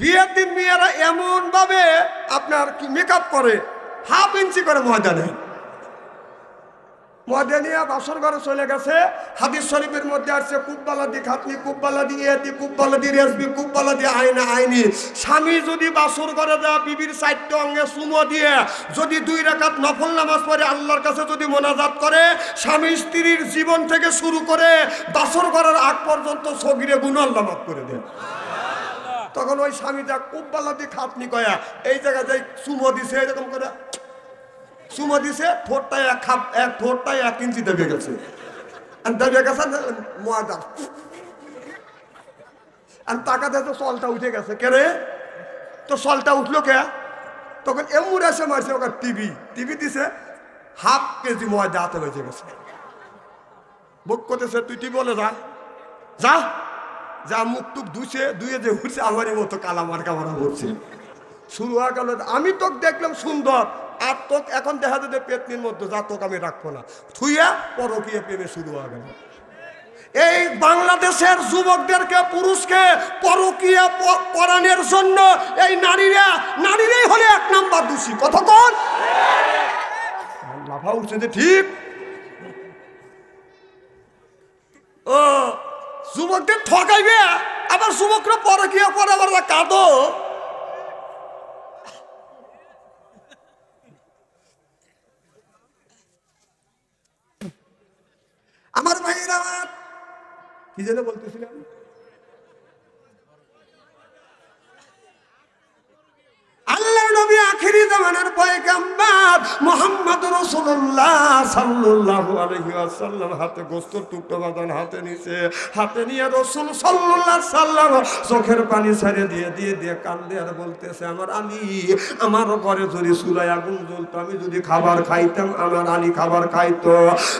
বিয়ের দিন মেয়েরা এমন ভাবে আপনার কি মেকআপ করে হাফ ইঞ্চি করে ময়দা নেয় ময়দা নিয়ে বাসর ঘরে চলে গেছে, হাদিস শরীফের মধ্যে আসছে, কুব্বালা দি খাতনি দি এদি কুব্বালা দি রেসবি কুব্বালা দি আইনা আইনি স্বামী যদি বাসর ঘরে দেওয়া বিবির চারটে অঙ্গে সুমো দিয়ে, যদি দুই রাকাত নফল নামাজ পড়ে, আল্লাহর কাছে যদি মোনাজাত করে, স্বামী স্ত্রীর জীবন থেকে শুরু করে, বাসর ঘরের আগ পর্যন্ত সগিরে গুণাল নামাজ করে দেয় তখন ওই স্বামীটা কুব্বালা দি খাতনি কয়া, এই জায়গায় যাই সুমো দিছে, এরকম করে। সুমো দিছে ঠোঁটটাই এক খাপ, এক ঠোঁটটাই এক ইঞ্চি দেবে গেছে। আর দেবে গেছে ময়দা। আর টাকাতে তো সলটা উঠে গেছে। কে রে? তো সলটা উঠল কে? তখন এমন এসে মারছে ওকে টিভি। টিভি দিছে, হাফ কেজি ময়দা হাতে বেঁচে গেছে। বুক করতেছে, তুই টিভি বলে যা। যা? যা মুখ টুক ধুছে ধুয়ে যে উঠছে, আমারই মতো কালামার কামারা হচ্ছে শুরু হয়ে গেল, আমি তোকে দেখলাম সুন্দর, আর তোকে এখন দেখা যেতে পেতনির মধ্যে যা তোকে আমি রাখব না। থুইয়া পরকীয় প্রেমে শুরু হয়ে গেল। এই বাংলাদেশের যুবকদেরকে, পুরুষকে পরকীয়া পরাণের জন্য এই নারীরা, নারীরাই হলে এক নাম্বার দোষী। কতক্ষণ লাফা উঠছে যে ঠিক। ও যুবকদের ঠকাইবে? আবার যুবকরা পরকীয়া পরে আবার কাঁদো? আমার ভাইয়ের আমার কি যেন বলতেছিলাম আল্লাহ নবী আখেরি পয়গাম্বার মোহাম্মদ আলাইহি ওয়াসাল্লাম হাতে গোস্তের বাঁধান হাতে নিছে। হাতে নিয়ে রাসূল সাল্লাল্লাহু সাল্লাম চোখের পানি ছেড়ে দিয়ে দিয়ে দিয়ে কান্দে আর বলতেছে, আমার আলী, আমার ঘরে যদি চুলায় আগুন জ্বলতো, আমি যদি খাবার খাইতাম, আমার আলী খাবার খাইতো।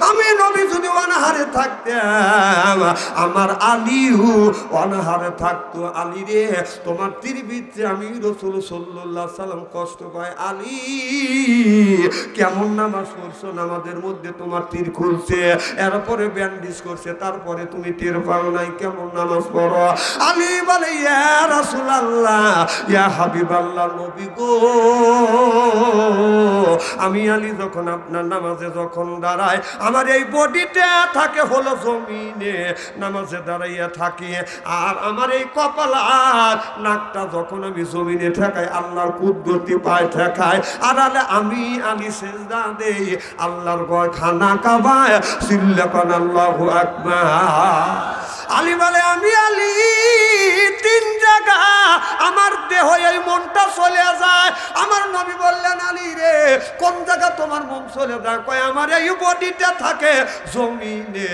আমি নবী যদি অনাহারে থাকতাম। আমার আলীও অনাহারে থাকতো। আলী রে, তোমার তীরবিচ্ছে আমি রসুল সাল্লাল্লাহু সাল্লাম কষ্ট পায়। আলী, কেমন নামাজ পড়ছো? নামাজের মধ্যে তোমার তীর খুলছে, এরপরে ব্যান্ডিজ করছে, তারপরে তুমি তীর পাও নাই, কেমন নামাজ পড়ো? আলী বলে, ইয়া রাসূলুল্লাহ, ইয়া হাবিবাল্লাহ নবী গো। আমি আলী যখন আপনার নামাজে যখন দাঁড়ায় আমার এই বডিটা থাকে হলো জমিনে নামাজে দাঁড়াইয়া থাকি, আর আমার এই কপাল আর নাকটা যখন আমি জমিনে ঠেকাই, আল্লাহর কুদরতি পায় ঠেকায় আর আলে আমি আলি সেজদা দেই, আল্লাহর গয় খানা কাবায় সিল্লাকান আল্লাহ আলী বলে, আমি আলি তিন আমার দেহ এই মনটা চলে যায়। আমার নবী বললেন আলী রে কোন জায়গা তোমার মন চলে যায়? কয় আমার এই বডিটা থাকে জমিনে।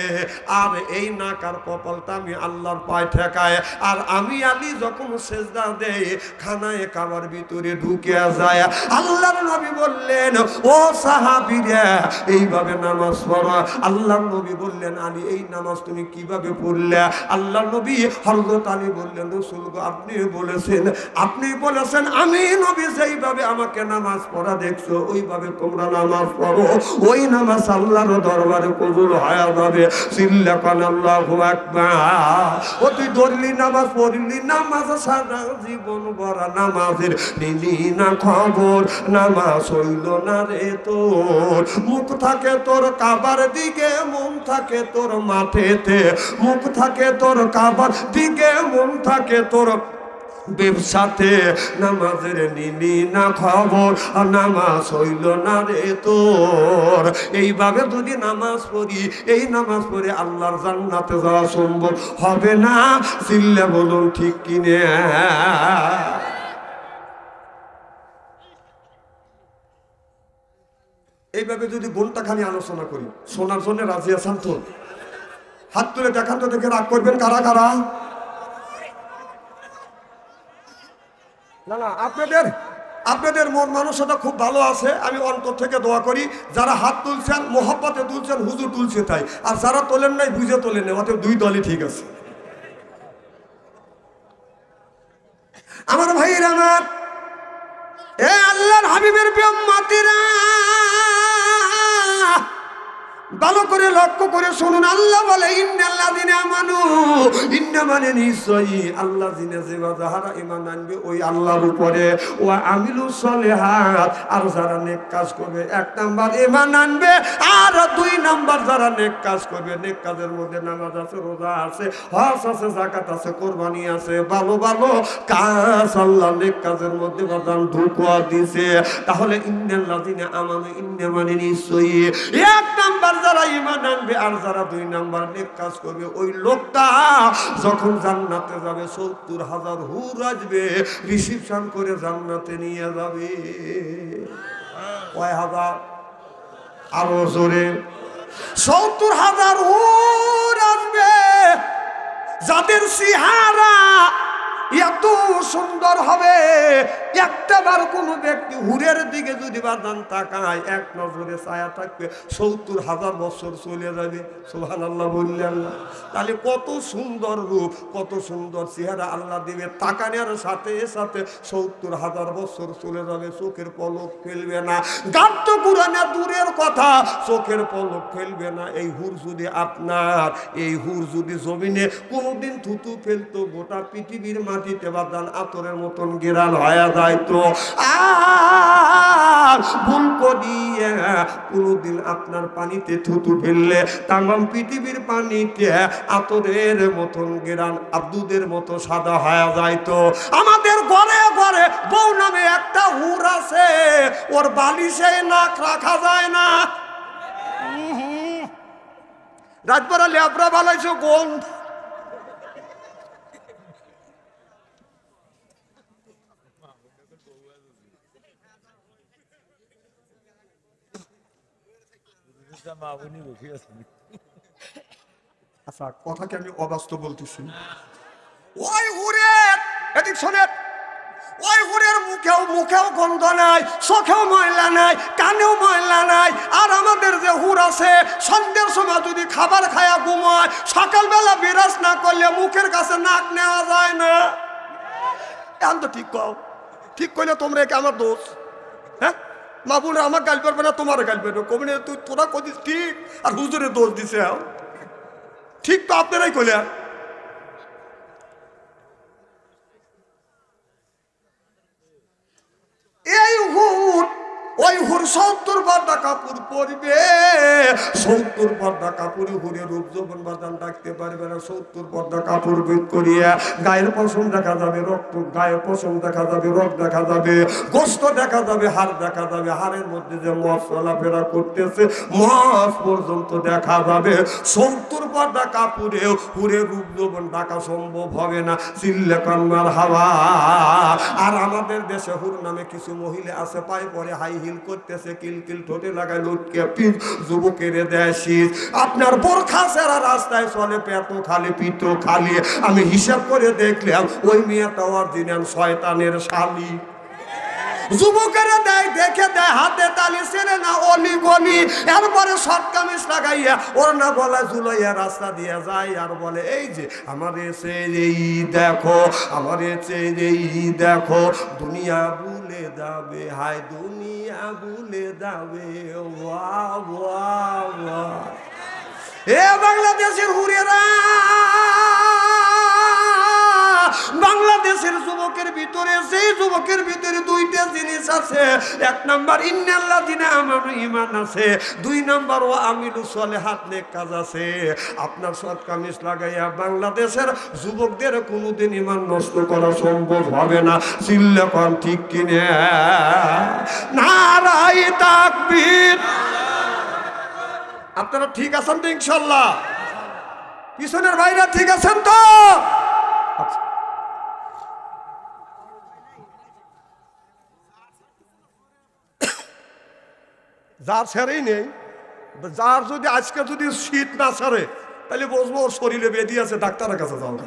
আর এই নাকার কপালটা আমি আল্লাহর পায়ে ঠেকায়। আর আমি আলী যখন সেজদা দেই খানায় কাবার ভিতরে ঢুকে যায়। আল্লাহর নবী বললেন ও সাহাবীরা এইভাবে নামাজ পড়া। আল্লাহর নবী বললেন আলী এই নামাজ তুমি কীভাবে পড়লে? আল্লাহ নবী হযরত আলী বললেন রসুল গো, আপনি বলেছেন আপনি বলেছেন, আমি নবী যেইভাবে আমাকে নামাজ পড়া দেখছ, ওইভাবে তোমরা নামাজ পড়ো। ওই নামাজ আল্লাহর দরবারে কবুল হয়ে যাবে। সিল্লাকান আল্লাহু আকবার। ও তুই ধরলি নামাজ, পড়লি নামাজ, সারা জীবন ভরা নামাজের নিলি না খবর। নামাজ হইল না রে তোর। মুখ থাকে তোর কাবার দিকে, মন থাকে তোর মাঠেতে। মুখ থাকে তোর কাবার দিকে, মন থাকে তোর ব্যবসাতে নামাজের নিলি না খবর আর নামাজ হইল না রে তোর। এইভাবে যদি নামাজ পড়ি, এই নামাজ পড়ে আল্লাহর জান্নাতে যাওয়া সম্ভব হবে না? চিল্লে বলুন ঠিক কিনে? এইভাবে যদি ঘণ্টা খালি আলোচনা করি, শোনার জন্য রাজি আছেন তো? হাত তুলে দেখান তো দেখে রাগ করবেন কারা কারা? না না, আপনাদের আপনাদের মন মানসটা খুব ভালো আছে, আমি অন্তর থেকে দোয়া করি, যারা হাত তুলছেন, মোহাব্বতে তুলছেন, হুজুর তুলছে তাই। আর যারা তোলেন নাই, বুঝে তোলেন নাই, অতএব দুই দলই ঠিক আছে। আমার ভাইয়ের আমার, এ আল্লাহর হাবিবের প্রিয় মাতিরা। ভালো করে লক্ষ্য করে শুনুন, আল্লাহ বলে আমানু। আল্লাহ ওই আল্লাহর উপরে। আর দুই যারা নেক কাজ করবে, নেক কাজের মধ্যে রোজা কোরবানি আছে, ভালো ভালো কাজ আল্লাহ নেক কাজের মধ্যে দিছে। তাহলে ইন্নাল্লাযিনা আমানু ইন্না মানে নিশ্চয়ই এক নাম্বার যারা ইমান আনবে আর যারা দুই নাম্বার নেক কাজ করবে, ওই লোকটা যখন জান্নাতে যাবে, সত্তর হাজার হুর আসবে রিসিপশন করে জান্নাতে নিয়ে যাবে। কয় হাজার? আরও জোরে। সত্তর হাজার হুর আসবে। যাদের সিহারা এত সুন্দর হবে একটা বার কোনো ব্যক্তি হুরের দিকে যদি বাদান তাকায়, এক নজরে ছায়া থাকবে, সত্তর হাজার বছর চলে যাবে। সোহান আল্লাহ। বললেন তাহলে কত সুন্দর রূপ, কত সুন্দর চেহারা আল্লাহ দিবে। তাকানোর সাথে সাথে সত্তর হাজার বছর চলে যাবে, চোখের পলক ফেলবে না। গাত্ত পুরানা দূরের কথা, চোখের পলক ফেলবে না। এই হুর যদি আপনার, এই হুর যদি জমিনে কোনোদিন থুতু ফেলতো, গোটা পৃথিবীর মাটিতে বাদান আতরের মতন গেরাল হয়ে যাইতো আর ভুল কোনোদিন আপনার পানিতে থুতু ফেললে তামাম পৃথিবীর পানিতে আতরের মতন গেরান আব্দুদের মতো সাদা হয়ে যাইতো। আমাদের ঘরে ঘরে বউ নামে একটা হুর আছে, ওর বালিশে নাক রাখা যায় না। রাজপাড়া লেবরা বালাইছো গন্ধ। মামুনি বসে আছেন। আচ্ছা কথাকে আমি অবাস্তব বলতেছি। ওই হুরের, এদিক শোনেন। ওই হুরের মুখেও মুখেও গন্ধ নাই, চোখেও ময়লা নাই, কানেও ময়লা নাই। আর আমাদের যে হুর আছে, সন্ধ্যের সময় যদি খাবার খায়া ঘুমায়, সকালবেলা বিরাজ না করলে মুখের কাছে নাক নেওয়া যায় না। এখন তো ঠিক কও, ঠিক করলে তোমরা একে আমার দোষ। মা বলে আমার গাল পারবে না, তোমার গাল পারবে কবি তুই তোরা কদিস ঠিক, আর হুজুরে দোষ দিছে হ্যাঁ? ঠিক তো আপনারাই কলে এই হুট ওই হুর সত্তর পর্দা কাপড় পরবে। সত্তর পর্দা কাপড়ে হুরে রূপ যৌবন বাদান ডাকতে পারবে না, সত্তর পর্দা কাপড় বেদ করিয়া গায়ের পশম দেখা যাবে, রক্ত গায়ের পশম দেখা যাবে রক দেখা যাবে, গোস্ত দেখা যাবে, হাড় দেখা যাবে, হাড়ের মধ্যে যে মস চলাফেরা করতেছে মস পর্যন্ত দেখা যাবে। সত্তর পর্দা কাপড়ে হুরে রূপ যৌবন ডাকা সম্ভব হবে না, চিল্লে কান্নার হাওয়া। আর আমাদের দেশে হুর নামে কিছু মহিলা আছে, পায়ে পরে হাই হিল করতেছে, কিল কিল ঠোঁটে লাগায় লুটকে যুবকের দেয় শীত আপনার বোরখা সেরা রাস্তায় চলে পেট খালি, পিঠ খালি। আমি হিসাব করে দেখলাম, ওই মেয়েটা শয়তানের শালী। এরপরে শর্ট লাগাইয়া ওর না রাস্তা দিয়ে যায় আর বলে, এই যে দেখো দেখো, দুনিয়া ভুলে দাবে হায় দুনিয়া ভুলে দাবে এ বাংলাদেশের হুরেরা! বাংলাদেশের যুবকের ভিতরে সেই যুবকের ভিতরে দুইটা জিনিস আছে। এক নাম্বার ইন্নাল্লাহ দিনে আমার ইমান আছে। দুই নাম্বার ও আমিলু সলে হাত নেক কাজ আছে। আপনার সৎ কামিজ লাগাইয়া বাংলাদেশের যুবকদের কোনোদিন ইমান নষ্ট করা সম্ভব হবে না। চিল্লে কন, ঠিক কিনে? নারাই তাকবীর। আপনারা ঠিক আছেন তো ইনশাল্লাহ? পিছনের ভাইরা ঠিক আছেন তো? আচ্ছা। যার ছেড়েই নেই। যার যদি আজকে যদি শীত না ছাড়ে তাহলে বসবো ওর শরীরে বেদি আছে, ডাক্তারের কাছে যাও না।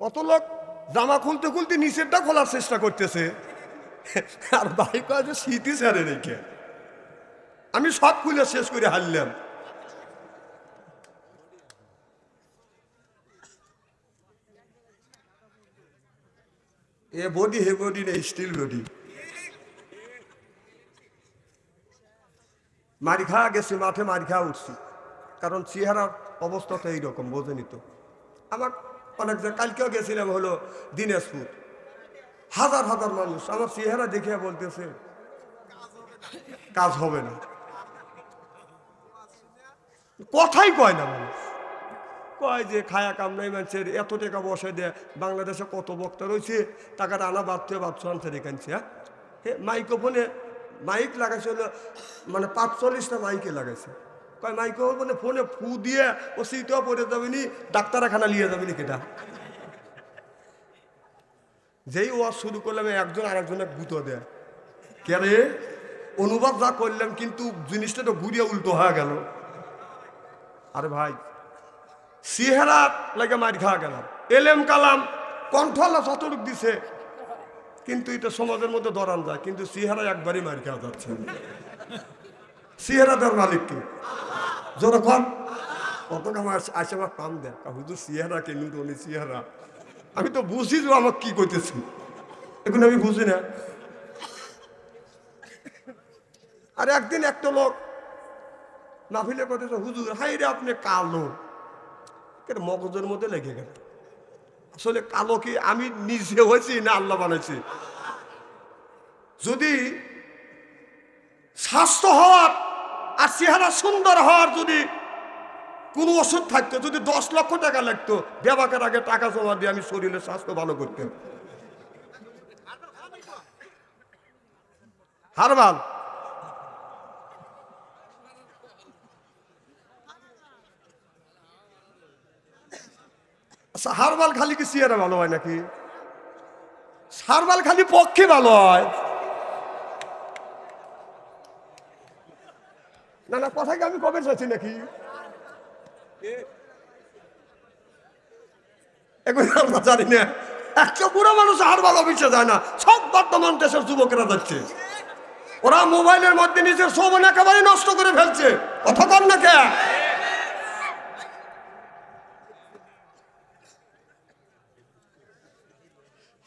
কত লোক জামা খুলতে খুলতে নিচেরটা খোলার চেষ্টা করতেছে। আর যে শীতই ছেড়ে রেখে আমি সব খুলে শেষ করে হারলাম। এ বডি হে বডি না স্টিল বডি মারি গেছি, মাঠে মারি উঠছি। কারণ চেহারার অবস্থা তো এইরকম বোঝেনি তো। আমার অনেক কালকেও গেছিলাম হলো দিনাজপুর। হাজার হাজার মানুষ, আমার চেহারা দেখিয়া বলতেছে, কাজ হবে না। কথাই কয় না মানুষ। কয় যে খায়া কাম নাই মানুষের, এত টাকা বসে দেয় বাংলাদেশে কত বক্তা রয়েছে টাকাটা আনা বাড়তে বাচ্চা আনতে রেখেছে হ্যাঁ? মাইক্রোফোনে মাইক লাগাইছে হলো মানে পাঁচচল্লিশটা মাইকে লাগাইছে। কয় মাইক্রোফোনে ফোনে ফু দিয়ে ও সিটও পড়ে যাবে নি ডাক্তারখানা নিয়ে যাবে নি কেটা? যেই ওয়াজ শুরু করলাম একজন আরেকজনের গুঁতো দেয়। কে রে? অনুবাদ যা করলাম, কিন্তু জিনিসটা তো ঘুরিয়ে উল্টো হয়ে গেল। আরে ভাই সিহেরা লাগে মার খাওয়া গেলাম। এলেম কালাম, কণ্ঠলা যতটুক দিছে। কিন্তু এটা সমাজের মধ্যে দরান যায়, কিন্তু সিহেরা একবারই মার খাওয়া যাচ্ছে। সিহেরা দেওয়ার মালিক কি? জোর কত আমার আমার কাম দেয়। হুজুর সিহেরা কে? নুন উনি সিহেরা। আমি তো বুঝি যে আমাকে কি করতেছি এখন আমি বুঝি না। আর একদিন একটা লোক মাহফিলে করতেছে হুজুর হাই রে আপনি কালো। এর মগজের মধ্যে লেগে গেল। আসলে কালো কি আমি নিজে হয়েছি না আল্লাহ বানাইছি? যদি স্বাস্থ্য হওয়ার আর চেহারা সুন্দর হওয়ার যদি কোনো ওষুধ থাকতো, যদি দশ লক্ষ টাকা লাগতো বেবাকের আগে টাকা জমা দিয়ে আমি শরীরের স্বাস্থ্য ভালো করতাম। হারবাল আচ্ছা হারবাল খালি কি সিয়ারা ভালো হয় নাকি? সারবাল খালি পক্ষে ভালো হয়। না না কথা কি আমি কবে চাচ্ছি নাকি? এখন আমরা জানি না। একটা বুড়ো মানুষ হারবাল অফিসে যায় না। সব বর্তমান দেশের যুবকেরা যাচ্ছে ওরা মোবাইলের মধ্যে নিজের সময় একেবারে নষ্ট করে ফেলছে। কথা কর না কে?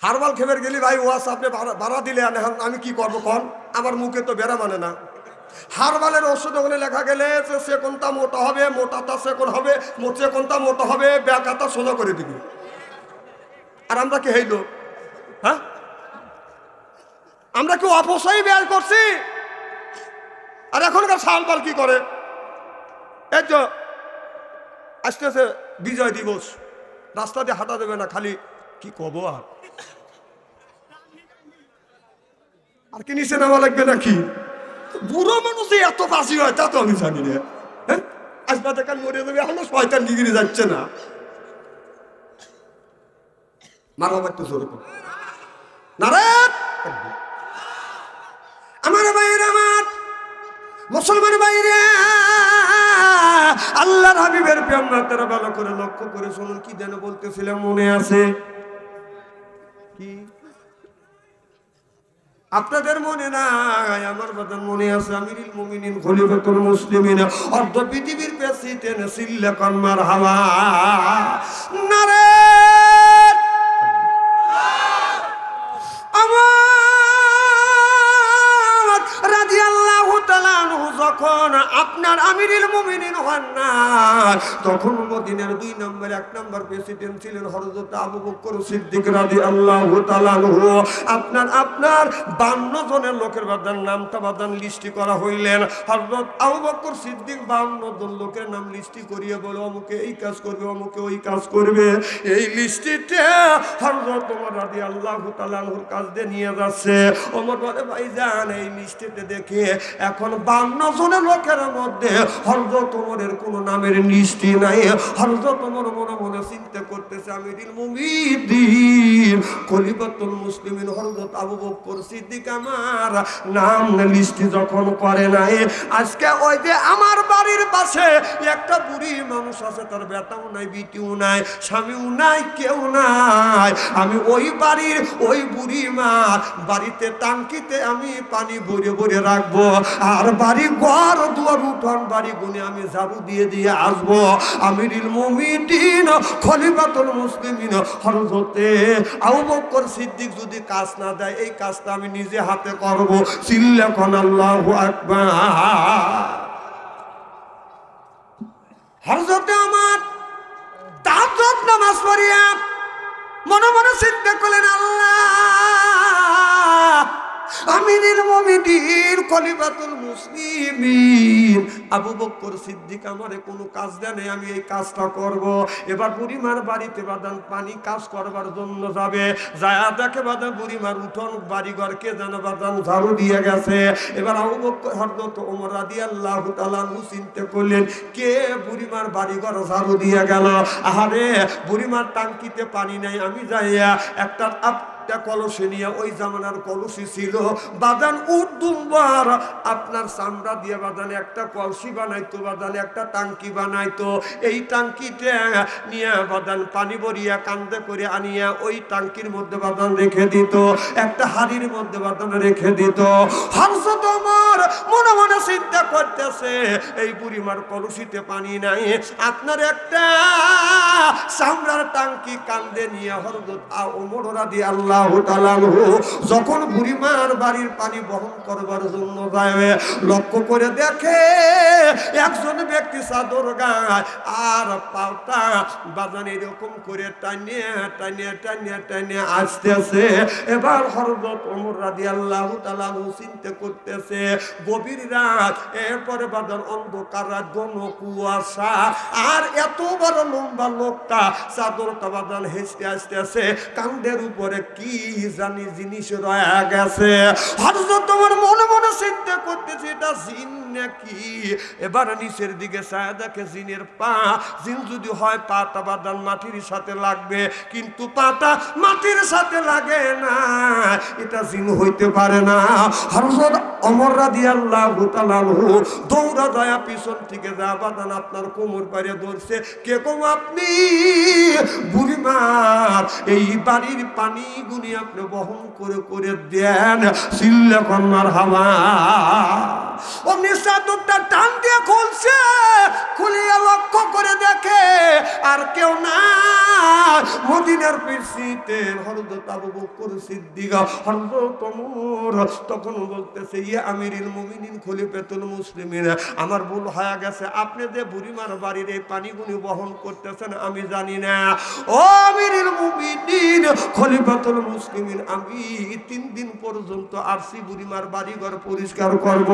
হারবাল খেবের গেলি, ভাই, ওয়াস আপনি ভাড়া দিলে আমি কি করব কন? আমার মুখে তো বেড়া মানে না। হারবালের ওষুধ ওখানে লেখা গেলে সে কোনটা মোটা হবে মোটাটা সে কোন হবে, মোচে কোনটা মোটা হবে ব্যাকাটা সোজা করে দিবি। আর আমরা কি হইল? হ্যাঁ? আমরা কি অপসই ব্যয় করছি? আর এখনকার সালপাল কি করে? এই তো আসতেছে বিজয় দিবস। রাস্তা দিয়ে হাঁটা দেবে না, খালি কি কব আর? আর কি নিচে নামা লাগবে নাকি? বুড়ো মানুষ এত বাসি হয়, তা তো আমি জানি না। হ্যাঁ? আসবাতে কাল মরে যাবে, এখনও শয়তান ডিগ্রি যাচ্ছে না। জোরে আমার ভাইয়ের আমার, মুসলমান বাইরে আল্লাহর হাবিবের প্রেমরা ভালো করে লক্ষ্য করে শুনুন কি যেন বলতেছিলাম, মনে আছে? আপনাদের মনে নাই আমার কথা মনে আছে আমিরুল মুমিনিন খলিফাতুল মুসলিমিন। অর্ধ পৃথিবীর প্রেসিডেন্ট সিল্লা কন্মার হাওয়া নারে যখন আপনার আমিরুল মুমিনিন হন না, তখন মদিনার দুই নম্বর, এক নম্বর প্রেসিডেন্ট ছিলেন হযরত আবু বকর সিদ্দিক তাআলা আনহু। আপনার আপনার 52 জনের লোকের বাদান নামটা বাদান লিস্টি করা হইলেন। হযরত আবু বকর সিদ্দিক 52 জন লোকের নাম লিস্টি করিয়ে বলে, অমুকে এই কাজ করবে, অমুকে ওই কাজ করবে। এই লিস্টিতে হযরত ওমর রাদিয়াল্লাহু তাআলা আনহুর কাজ দিয়ে নিয়ে যাচ্ছে। ওমর বলে, ভাইজান, এই লিস্টিতে দেখে এখন 52 জনের লোকের মধ্যে হযরত ওমরের কোনো নামের লিস্টি নাই। হযরত ওমর মনে মনে চিন্তা করতেছে আমিরুল মুমিনিন খলিফাতুল মুসলিমিন, হযরত আবু বকর সিদ্দিক আমার নাম লিস্টি যখন করে নাই, আজকে ওই যে আমার বাড়ির পাশে একটা বুড়ি মানুষ আছে, তার বেটাও নাই, বিটিও নাই, স্বামীও নাই, কেউ নাই। আমি ওই বাড়ির ওই বুড়ি মা, বাড়িতে টাঙ্কিতে আমি পানি ভরে ভরে রাখব, আর বাড়ি ঘর দুয়ার উঠোন বাড়ি গুনে আমি ঝাড়ু দিয়ে দিয়ে আসব। আমিরুল মুমিনিন, খলিফাতুল মুসলিমিন, হযরতে আবু বকর সিদ্দিক যদি কাজ না দেয়, এই কাজটা আমি নিজে হাতে করব। চিল্লা কোন আল্লাহু আকবার। হরজতে আমার তাহাজ্জুদ নামাজ পড়িয়া মনে মনে চিন্তা করলেন, আল্লাহ আমিনুল মুমিনিন খলিফাতুল মুসলিমিন। আবু বকর সিদ্দিক আমারে কোনো কাজ দেয় নাই, আমি এই কাজটা করব। এবার বুড়িমার বাড়িতে বাদান পানি কাজ করবার জন্য যাবে। যায় দেখে বাদান বুড়িমার উঠোন বাড়িঘর কে যেন বাদান ঝাড়ু দিয়ে গেছে। এবার আবু বকর হরদত ওমর রাদিয়াল্লাহু তাআলা চিন্তা করলেন কে বুড়িমার বাড়িঘর ঝাড়ু দিয়ে গেল? আহারে বুড়িমার টাঙ্কিতে পানি নাই আমি যাইয়া একটা একটা কলসে নিয়ে ওই জামানার কলসি ছিল। বাদান উর্দুম্বার আপনার চামড়া দিয়ে বাদানে একটা কলসি বানাইতো, বাদানে একটা টাঙ্কি বানাইতো। এই টাঙ্কিতে নিয়ে বাদান পানি ভরিয়া কান্দে করে আনিয়া ওই টাঙ্কির মধ্যে বাদান রেখে দিত। একটা হাড়ির মধ্যে বাদান রেখে দিত। হর্ষত আমার মনে মনে চিন্তা করতেছে, এই বুড়িমার কলসিতে পানি নাই। আপনার একটা চামড়ার টাঙ্কি কান্দে নিয়ে হরদত ওমরা দিয়ে আল্লাহ তালানহু যখন বুড়িমার বাড়ির পানি বহন করবার জন্য যাবে লক্ষ্য করে দেখে একজন ব্যক্তি চাদর গায় আর পাওটা বাজান এরকম করে টানিয়ে টানিয়ে টানিয়ে টানিয়ে আসতেছে এবার হরদত ওমর রাদি আল্লাহ তালানহু চিন্তা করতেছে, গভীর রাত, এরপরে বাজান অন্ধকার রাত, ঘন কুয়াশা আর এত বড় লম্বা লোকটা চাদরটা বাদান হেসতে আসতে আছে কান্দের উপরে কি জানি জিনিস রয়ে গেছে। হঠাৎ তোমার মনে মনে চিন্তা করতেছে, এটা জিন নাকি? এবার নিচের দিকে চায় দেখে জিনের পা, জিন যদি হয় পাতা বাদান মাটির সাথে লাগবে, কিন্তু পাতা মাটির সাথে লাগে না। এটা জিন হইতে পারে না। হরজত অমর রাদি আল্লাহ দৌড়া দয়া পিছন থেকে যা বাদান আপনার কোমর পারে ধরছে, কে কম আপনি? বুড়িমার এই বাড়ির পানি গুনি আপনি বহন করে করে দেন। সিল্লা কন্যার হাওয়া অমনি চাদরটা টান দিয়ে খুলছে, খুলিয়া লক্ষ্য করে দেখে আর কেউ না মদিনার বকর সিদ্দিক তখন বলতেছে, ইয়া মুমিনিন মুসলিমিন, আমার ভুল হয়ে গেছে। আপনি যে বুড়িমার বাড়ির এই পানিগুলি বহন করতেছেন, আমি জানি না। ও আমিরুল মুমিনিন খলিফাতুল মুসলিমিন, আমি তিন দিন পর্যন্ত আরসি বুড়িমার বাড়িঘর পরিষ্কার করব।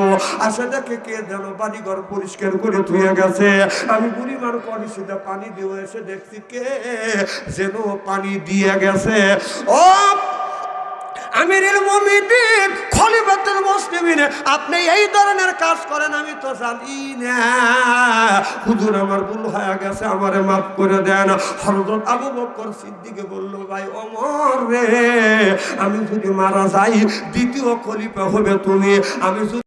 আসে দেখে কে যেন বাড়িঘর পরিষ্কার করে ধুয়ে গেছে। আমি বুড়িমার কলিসিতে পানি দিয়ে এসে দেখছি কে যেন পানি দিয়ে গেছে। ও আমিরুল মুমিনিন, খলিফাতুল মুসলিমিন, আপনি এই ধরনের কাজ করেন, আমি তো জানি না। হুজুর, আমার ভুল হয়ে গেছে, আমারে মাফ করে দেন। হযরত আবু বকর সিদ্দিকে বলল, ভাই ওমর রে, আমি যদি মারা যাই, দ্বিতীয় খলিফা হবে তুমি। আমি